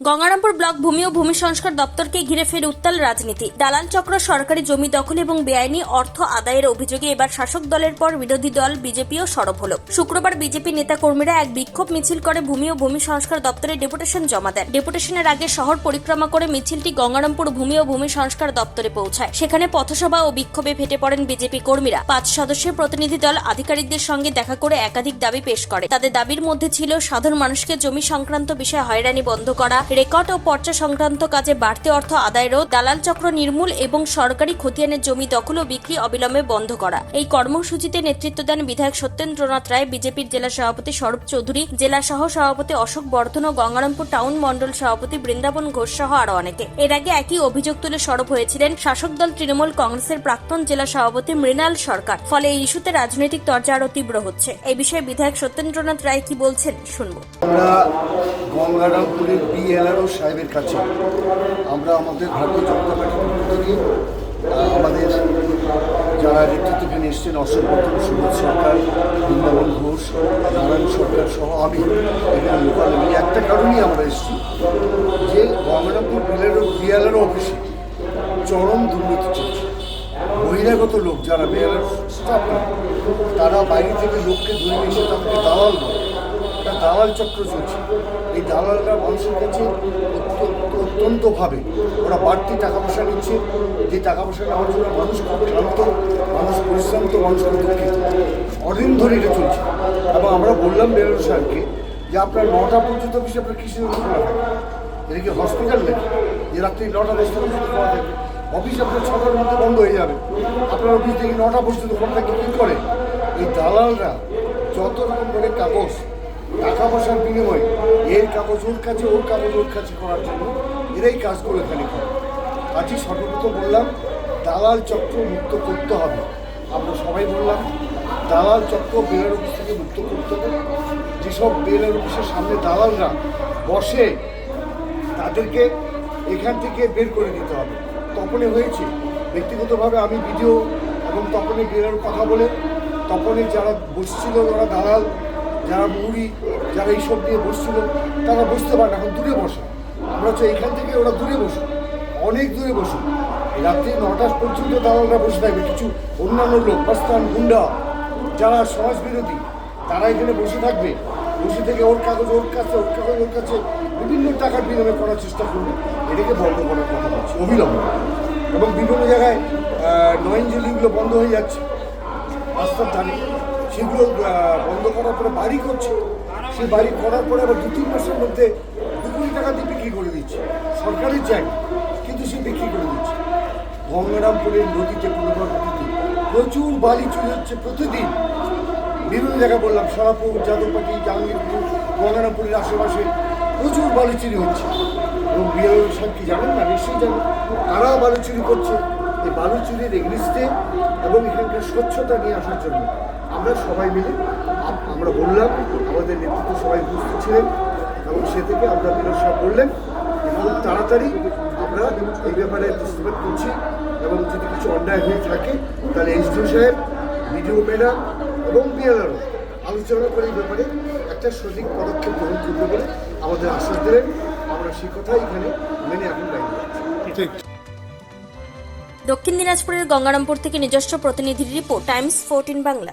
Gangarampur block ভূমি ও ভূমি সংস্কার দপ্তরকে ঘিরে ফের উত্তাল রাজনীতি। দালাল চক্র, সরকারি জমি দখল এবং বেআইনি অর্থ আদায়ের অভিযোগে এবার শাসক দলের পর বিরোধী দল বিজেপিও সরব হল। শুক্রবার বিজেপি নেতাকর্মীরা এক বিক্ষোভ মিছিল করে ভূমি ও ভূমি সংস্কার দপ্তরে ডেপুটেশন জমা দেন। ডেপুটেশনের আগে শহর পরিক্রমা করে মিছিলটি গঙ্গারামপুর ভূমি ও ভূমি সংস্কার দপ্তরে পৌঁছায়। সেখানে পথসভা ও বিক্ষোভে ফেটে পড়েন বিজেপি কর্মীরা। পাঁচ সদস্যের প্রতিনিধি দল আধিকারিকদের সঙ্গে দেখা করে একাধিক দাবি পেশ করে। তাদের দাবির মধ্যে ছিল সাধারণ মানুষকে জমি সংক্রান্ত বিষয়ে হয়রানি বন্ধ করা রেকর্ড ও পর্চা সংক্রান্ত কাজে বাড়তি অর্থ আদায় রোধ, দালাল চক্র নির্মূল এবং সরকারি খতিয়ানের জমি দখল ও বিক্রি অবিলম্বে বন্ধ করা। এই কর্মসূচিতে নেতৃত্ব দেন বিধায়ক সত্যেন্দ্রনাথ রায়, বিজেপির জেলা সভাপতি স্বরূপ চৌধুরী, জেলা সহ সভাপতি অশোক বর্ধন ও গঙ্গারামপুর টাউন মণ্ডল সভাপতি বৃন্দাবন ঘোষ সহ আরও অনেকে। এর আগে একই অভিযোগ তুলে সরব হয়েছিলেন শাসক দল তৃণমূল কংগ্রেসের প্রাক্তন জেলা সভাপতি মৃণাল সরকার। ফলে এই ইস্যুতে রাজনৈতিক তরজা আরও তীব্র হচ্ছে। এই বিষয়ে বিধায়ক সত্যেন্দ্রনাথ রায় কি বলছেন, শুনব। আমরা গঙ্গারামপুরের বিএলআরও সাহেবের কাছে আমরা আমাদের ভারতীয় জনতা পার্টির থেকে আমাদের যারা নেতৃত্বখানে এসছেন অশোক বর্ধন সুবোধ সরকার, বৃন্দাবন ঘোষ, নারায়ণ সরকার সহ আমি এখানে লোকাল আমি একটা কারণেই আমরা এসেছি যে গঙ্গারামপুর বিএলআরও বিএলআরও অফিসে চরম দুর্নীতি চলছে। বহিরাগত লোক যারা বিএলআর স্টাফ তারা বাইরে থেকে লোককে ধরে নিয়ে এসে তাদেরকে দালাল বলে একটা দালাল চক্র চলছে। এই দালালরা মানুষের কাছে অত্যন্ত, অত্যন্তভাবে ওরা বাড়তি টাকা পয়সা নিচ্ছে। যে টাকা পয়সা নেওয়ার জন্য মানুষ খুব ক্লান্ত, মানুষ পরিশ্রান্ত, মানুষ খুব দুঃখিত। অদিন ধরে এটা চলছে। এবং আমরা বললাম বেরোর সাহেবকে যে আপনার নটা পর্যন্ত অফিস আপনার কৃষি খোলা থাকে? এটা কি হসপিটাল নাকি? যে রাত্রি নটা, দশটা পর্যন্ত খোলা থাকে। অফিস আপনার ছটার মধ্যে বন্ধ হয়ে যাবে। আপনার অফিস থেকে নটা পর্যন্ত খোলা থাকে, কী করে? এই দালালরা যত রকম করে কাগজ টাকা পয়সার বিনিময়ে এর কাগজ ওর কাছে, ওর কাগজ ওর কাছে করার জন্য এরাই কাজগুলো এখানে করে। আজই সর্বপ্রথম বললাম, দালাল চক্র মুক্ত করতে হবে। আমরা সবাই বললাম, দালাল চক্র বেলার অফিস থেকে মুক্ত করতে হবে। যেসব বেলার অফিসের সামনে দালালরা বসে, তাদেরকে এখান থেকে বের করে দিতে হবে। তপনে হয়েছে। ব্যক্তিগতভাবে আমি ভিডিও এবং তপনে বেরোর কথা বলে তপনে যারা বসছিল যারা দালাল যারা মুড়ি, যারা এইসব নিয়ে বসছিল, তারা বসতে পারে এখন দূরে বসে। আমরা হচ্ছে এখান থেকে ওরা দূরে বসে, অনেক দূরে বসে। রাত্রি নটা পর্যন্ত দালালরা বসে থাকবে। কিছু অন্যান্য লোক পাস্তান গুন্ডা, যারা সমাজ বিরোধী তারা এখানে বসে থাকবে। বসে থেকে ওর কাগজ, ওর কাছে, ওর কাগজ, ওর কাছে বিভিন্ন টাকার বিনিময় করার চেষ্টা করবে। এটাকে বন্ধ করার কথা বলছি, অবিলম্বে। এবং বিভিন্ন জায়গায় নয়নজেলিগুলো বন্ধ হয়ে যাচ্ছে। রাস্তার ধারে। সেগুলো বন্ধ করার পরে বাড়ি করছে। সেই বাড়ি করার পরে আবার দু তিন মাসের মধ্যে দু কোটি টাকা দিয়ে বিক্রি করে দিচ্ছে। সরকারের জায়গা কিন্তু সে বিক্রি করে দিচ্ছে। গঙ্গারামপুরের নদীতে পূর্ণবার নদীতে প্রচুর বালি চুরি হচ্ছে প্রতিদিন। বিভিন্ন জায়গায় বললাম, সরাপুর, যাদবপাটি, জাহাঙ্গীরপুর, গঙ্গারামপুরের আশেপাশে প্রচুর বালি চুরি হচ্ছে। এবং বিহার সাহেব কি জানেন না, নিশ্চয়ই জানেন। তারা বালু চুরি করছে। এই বালু চুরির এগনিস্টে এবং এখানকার স্বচ্ছতা নিয়ে আসার জন্য আমরা সবাই মিলে আমরা বললাম, আমাদের নেতৃত্ব সবাই উপস্থিত ছিলেন এবং সে থেকে আমরা সাহেব বললেন যে খুব তাড়াতাড়ি আমরা এই ব্যাপারে দৃষ্টিপাত করছি এবং যদি কিছু অন্যায় হয়ে থাকে, তাহলে এসডিও সাহেব, বিডিও ম্যাডাম এবং বিএলআরও আলোচনা করে এই ব্যাপারে একটা সঠিক পদক্ষেপ গ্রহণ করবে বলে আমাদের আশ্বাস দিলেন। আমরা সে কথাই এখানে মেনে এখন আছি ঠিক। দক্ষিণ দিনাজপুরের গঙ্গারামপুর থেকে নিজস্ব প্রতিনিধির রিপোর্ট টাইমস ফোরটিন বাংলা।